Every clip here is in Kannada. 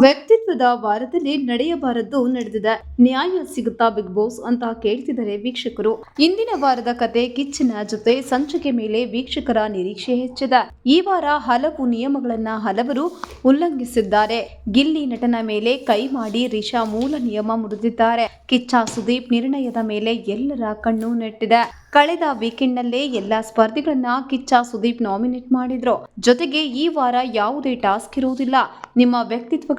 ವ್ಯಕ್ತಿತ್ವದ ವಾರದಲ್ಲಿ ನಡೆಯಬಾರದ್ದು ನಡೆದಿದೆ. ನ್ಯಾಯ ಸಿಗುತ್ತಾ ಬಿಗ್ ಬಾಸ್ ಅಂತ ಕೇಳ್ತಿದ್ದಾರೆ ವೀಕ್ಷಕರು. ಇಂದಿನ ವಾರದ ಕತೆ ಕಿಚ್ಚಿನ ಜೊತೆ ಸಂಚಿಕೆ ಮೇಲೆ ವೀಕ್ಷಕರ ನಿರೀಕ್ಷೆ ಹೆಚ್ಚಿದೆ. ಈ ವಾರ ಹಲವು ನಿಯಮಗಳನ್ನ ಹಲವರು ಉಲ್ಲಂಘಿಸಿದ್ದಾರೆ. ಗಿಲ್ಲಿ ನಟನ ಮೇಲೆ ಕೈ ಮಾಡಿ ರಿಷಾ ಮೂಲ ನಿಯಮ ಮುರಿದಿದ್ದಾರೆ. ಕಿಚ್ಚ ಸುದೀಪ್ ನಿರ್ಣಯದ ಮೇಲೆ ಎಲ್ಲರ ಕಣ್ಣು ನೆಟ್ಟಿದೆ. ಕಳೆದ ವೀಕೆಂಡ್ ನಲ್ಲೇ ಎಲ್ಲಾ ಸ್ಪರ್ಧಿಗಳನ್ನ ಕಿಚ್ಚ ಸುದೀಪ್ ನಾಮಿನೇಟ್ ಮಾಡಿದ್ರು. ಜೊತೆಗೆ ಈ ವಾರ ಯಾವುದೇ ಟಾಸ್ಕ್ ಇರುವುದಿಲ್ಲ. ನಿಮ್ಮ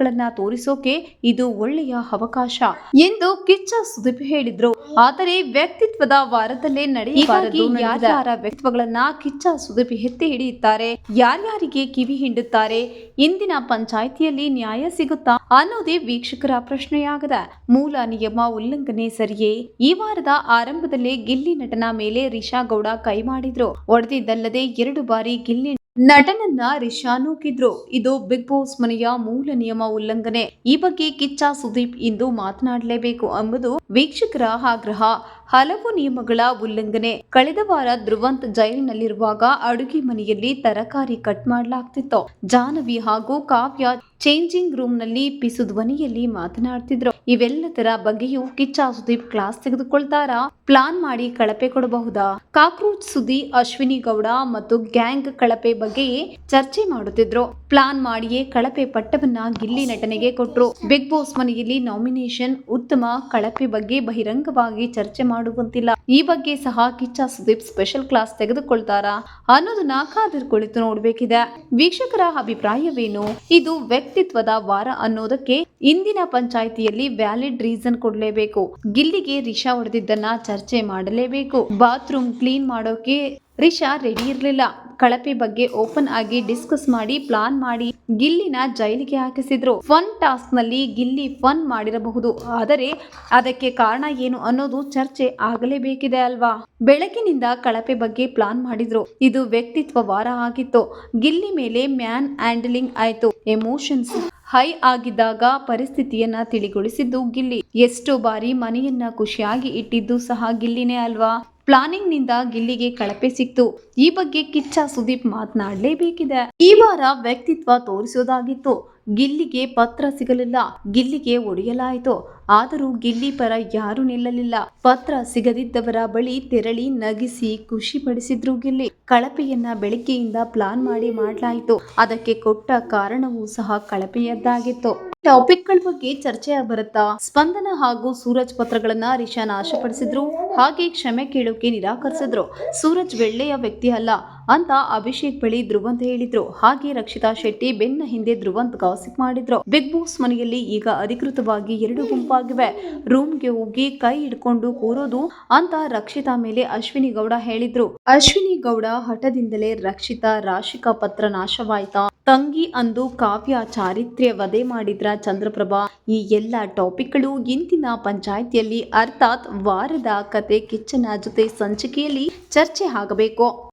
ವ್ಯಕ್ತಿತ್ವಗಳನ್ನ ತೋರಿಸೋಕೆ ಇದು ಒಳ್ಳೆಯ ಅವಕಾಶ ಎಂದು ಕಿಚ್ಚ ಸುದೀಪ್ ಹೇಳಿದ್ರು. ಆದರೆ ವ್ಯಕ್ತಿತ್ವದ ವಾರದಲ್ಲೇ ನಡೆಯಬಾರದು ಯಾರ್ಯಾರ ವ್ಯಕ್ತಿತ್ವಗಳನ್ನ ಕಿಚ್ಚ ಸುದೀಪ್ ಎತ್ತಿ ಹಿಡಿಯುತ್ತಾರೆ ಯಾರ್ಯಾರಿಗೆ ಕಿವಿ ಹಿಂಡುತ್ತಾರೆ ಇಂದಿನ ಪಂಚಾಯಿತಿಯಲ್ಲಿ ನ್ಯಾಯ ಸಿಗುತ್ತಾ ಅನ್ನೋದೇ ವೀಕ್ಷಕರ ಪ್ರಶ್ನೆಯಾಗದ ಮೂಲ ನಿಯಮ ಉಲ್ಲಂಘನೆ ಸರಿಯೇ? ಈ ವಾರದ ಆರಂಭದಲ್ಲೇ ಗಿಲ್ಲಿ ನಟನ ಮೇಲೆ ರಿಷಾ ಗೌಡ ಕೈ ಮಾಡಿದ್ರು. ಒಡೆದಿದ್ದಲ್ಲದೆ ಎರಡು ಬಾರಿ ಗಿಲ್ಲಿ ನಟನನ್ನ ರಿಷಾ ನೂಕಿದ್ರು. ಇದು ಬಿಗ್ ಬಾಸ್ ಮನೆಯ ಮೂಲ ನಿಯಮ ಉಲ್ಲಂಘನೆ. ಈ ಬಗ್ಗೆ ಕಿಚ್ಚ ಸುದೀಪ್ ಇಂದು ಮಾತನಾಡಲೇಬೇಕು ಎಂಬುದು ವೀಕ್ಷಕರ ಆಗ್ರಹ. ಹಲವು ನಿಯಮಗಳ ಉಲ್ಲಂಘನೆ. ಕಳೆದ ವಾರ ಧ್ರುವಂತ್ ಜೈಲಿನಲ್ಲಿರುವಾಗ ಅಡುಗೆ ಮನೆಯಲ್ಲಿ ತರಕಾರಿ ಕಟ್ ಮಾಡಲಾಗ್ತಿತ್ತು. ಜಾಹ್ನವಿ ಹಾಗೂ ಕಾವ್ಯ ಚೇಂಜಿಂಗ್ ರೂಮ್ನಲ್ಲಿ ಪಿಸು ಧ್ವನಿಯಲ್ಲಿ ಮಾತನಾಡ್ತಿದ್ರು. ಇವೆಲ್ಲದರ ಬಗ್ಗೆಯೂ ಕಿಚ್ಚ ಸುದೀಪ್ ಕ್ಲಾಸ್ ತೆಗೆದುಕೊಳ್ತಾರಾ? ಪ್ಲಾನ್ ಮಾಡಿ ಕಳಪೆ ಕೊಡಬಹುದಾ? ಕಾಕ್ರೋಚ್ ಸುದಿ ಅಶ್ವಿನಿ ಗೌಡ ಮತ್ತು ಗ್ಯಾಂಗ್ ಕಳಪೆ ಬಗ್ಗೆ ಚರ್ಚೆ ಮಾಡುತ್ತಿದ್ರು. ಪ್ಲಾನ್ ಮಾಡಿಯೇ ಕಳಪೆ ಪಟ್ಟವನ್ನ ಗಿಲ್ಲಿ ನಟನೆಗೆ ಕೊಟ್ರು. ಬಿಗ್ ಬಾಸ್ ಮನೆಯಲ್ಲಿ ನಾಮಿನೇಷನ್ ಉತ್ತಮ ಕಳಪೆ ಬಗ್ಗೆ ಬಹಿರಂಗವಾಗಿ ಚರ್ಚೆ ಮಾಡುವಂತಿಲ್ಲ. ಈ ಬಗ್ಗೆ ಸಹ ಕಿಚ್ಚ ಸುದೀಪ್ ಸ್ಪೆಷಲ್ ಕ್ಲಾಸ್ ತೆಗೆದುಕೊಳ್ತಾರಾ ಅನ್ನೋದನ್ನ ಕಾದಿರ್ ಕುಳಿತು ನೋಡ್ಬೇಕಿದೆ. ವೀಕ್ಷಕರ ಅಭಿಪ್ರಾಯವೇನು? ಇದು ವ್ಯಕ್ತಿತ್ವದ ವಾರ ಅನ್ನೋದಕ್ಕೆ ಇಂದಿನ ಪಂಚಾಯಿತಿಯಲ್ಲಿ ವ್ಯಾಲಿಡ್ ರೀಸನ್ ಕೊಡಲೇಬೇಕು. ಗಿಲ್ಲಿಗೆ ರಿಷಾ ಹೊಡೆದಿದ್ದನ್ನ ಚರ್ಚೆ ಮಾಡಲೇಬೇಕು. ಬಾತ್ರೂಮ್ ಕ್ಲೀನ್ ಮಾಡೋಕೆ ರಿಷಾ ರೆಡಿ ಇರಲಿಲ್ಲ. ಕಳಪೆ ಬಗ್ಗೆ ಓಪನ್ ಆಗಿ ಡಿಸ್ಕಸ್ ಮಾಡಿ ಪ್ಲಾನ್ ಮಾಡಿ ಗಿಲ್ಲಿನ ಜೈಲಿಗೆ ಹಾಕಿಸಿದ್ರು. ಫನ್ ಟಾಸ್ಕ್ನಲ್ಲಿ ಗಿಲ್ಲಿ ಫನ್ ಮಾಡಿರಬಹುದು. ಆದರೆ ಅದಕ್ಕೆ ಕಾರಣ ಏನು ಅನ್ನೋದು ಚರ್ಚೆ ಆಗಲೇಬೇಕಿದೆ ಅಲ್ವಾ? ಬೆಳಕಿನಿಂದ ಕಳಪೆ ಬಗ್ಗೆ ಪ್ಲಾನ್ ಮಾಡಿದ್ರು. ಇದು ವ್ಯಕ್ತಿತ್ವ ವಾರ ಆಗಿತ್ತು. ಗಿಲ್ಲಿ ಮೇಲೆ ಮ್ಯಾನ್ ಹ್ಯಾಂಡಲಿಂಗ್ ಆಯ್ತು. ಎಮೋಷನ್ಸ್ ಹೈ ಆಗಿದ್ದಾಗ ಪರಿಸ್ಥಿತಿಯನ್ನ ತಿಳಿಗೊಳಿಸಿದ್ದು ಗಿಲ್ಲಿ. ಎಷ್ಟೋ ಬಾರಿ ಮನೆಯನ್ನ ಖುಷಿಯಾಗಿ ಇಟ್ಟಿದ್ದು ಸಹ ಗಿಲ್ಲಿನೇ ಅಲ್ವಾ? ಪ್ಲಾನಿಂಗ್ನಿಂದ ಗಿಲ್ಲಿಗೆ ಕಳಪೆ ಸಿಕ್ತು. ಈ ಬಗ್ಗೆ ಕಿಚ್ಚ ಸುದೀಪ್ ಮಾತನಾಡಲೇಬೇಕಿದೆ. ಈ ವಾರ ವ್ಯಕ್ತಿತ್ವ ತೋರಿಸೋದಾಗಿತ್ತು. ಗಿಲ್ಲಿಗೆ ಪತ್ರ ಸಿಗಲಿಲ್ಲ. ಗಿಲ್ಲಿಗೆ ಒಡೆಯಲಾಯಿತು. ಆದರೂ ಗಿಲ್ಲಿ ಪರ ಯಾರು ನಿಲ್ಲಲಿಲ್ಲ. ಪತ್ರ ಸಿಗದಿದ್ದವರ ಬಳಿ ತೆರಳಿ ನಗಿಸಿ ಖುಷಿ ಪಡಿಸಿದ್ರು ಗಿಲ್ಲಿ. ಕಳಪೆಯನ್ನ ಬೆಳಗ್ಗೆಯಿಂದ ಪ್ಲಾನ್ ಮಾಡಿ ಮಾಡಲಾಯಿತು. ಅದಕ್ಕೆ ಕೊಟ್ಟ ಕಾರಣವೂ ಸಹ ಕಳಪೆಯದ್ದಾಗಿತ್ತು. ಟಾಪಿಕ್ಗಳ ಬಗ್ಗೆ ಚರ್ಚೆ ಬರುತ್ತಾ? ಸ್ಪಂದನ ಹಾಗೂ ಸೂರಜ್ ಪತ್ರಗಳನ್ನ ರಿಷಾ ನಾಶಪಡಿಸಿದ್ರು. ಹಾಗೆ ಕ್ಷಮೆ ಕೇಳೋಕೆ ನಿರಾಕರಿಸಿದ್ರು. ಸೂರಜ್ ಒಳ್ಳೆಯ ವ್ಯಕ್ತಿ ಅಲ್ಲ. ಅಂತ ಅಭಿಷೇಕ್ ಬಳಿ ಧ್ರುವಂತ್ ಹೇಳಿದ್ರು. ಹಾಗೆ ರಕ್ಷಿತಾ ಶೆಟ್ಟಿ ಬೆನ್ನ ಹಿಂದೆ ಧ್ರುವಂತ್ ಗಾಸಿಪ್ ಮಾಡಿದ್ರು. ಬಿಗ್ ಬಾಸ್ ಮನೆಯಲ್ಲಿ ಈಗ ಅಧಿಕೃತವಾಗಿ ಎರಡು ಗುಂಪಾಗಿವೆ. ರೂಮ್ಗೆ ಹೋಗಿ ಕೈ ಹಿಡ್ಕೊಂಡು ಕೂರೋದು ಅಂತ ರಕ್ಷಿತಾ ಮೇಲೆ ಅಶ್ವಿನಿ ಗೌಡ ಹೇಳಿದ್ರು. ಅಶ್ವಿನಿ ಗೌಡ ಹಠದಿಂದಲೇ ರಕ್ಷಿತಾ ರಾಶಿಕಾ ಪತ್ರ ನಾಶವಾಯ್ತಾ? ತಂಗಿ ಅಂದು ಕಾವ್ಯ ಚಾರಿತ್ರ್ಯ ವಧೆ ಮಾಡಿದ್ರ ಚಂದ್ರಪ್ರಭಾ? ಈ ಎಲ್ಲ ಟಾಪಿಕ್ಗಳು ಇಂದಿನ ಪಂಚಾಯಿತಿಯಲ್ಲಿ ಅರ್ಥಾತ್ ವಾರದ ಕತೆ, ಕಿಚ್ಚನ ಜೊತೆ ಸಂಚಿಕೆಯಲ್ಲಿ ಚರ್ಚೆ ಆಗಬೇಕು.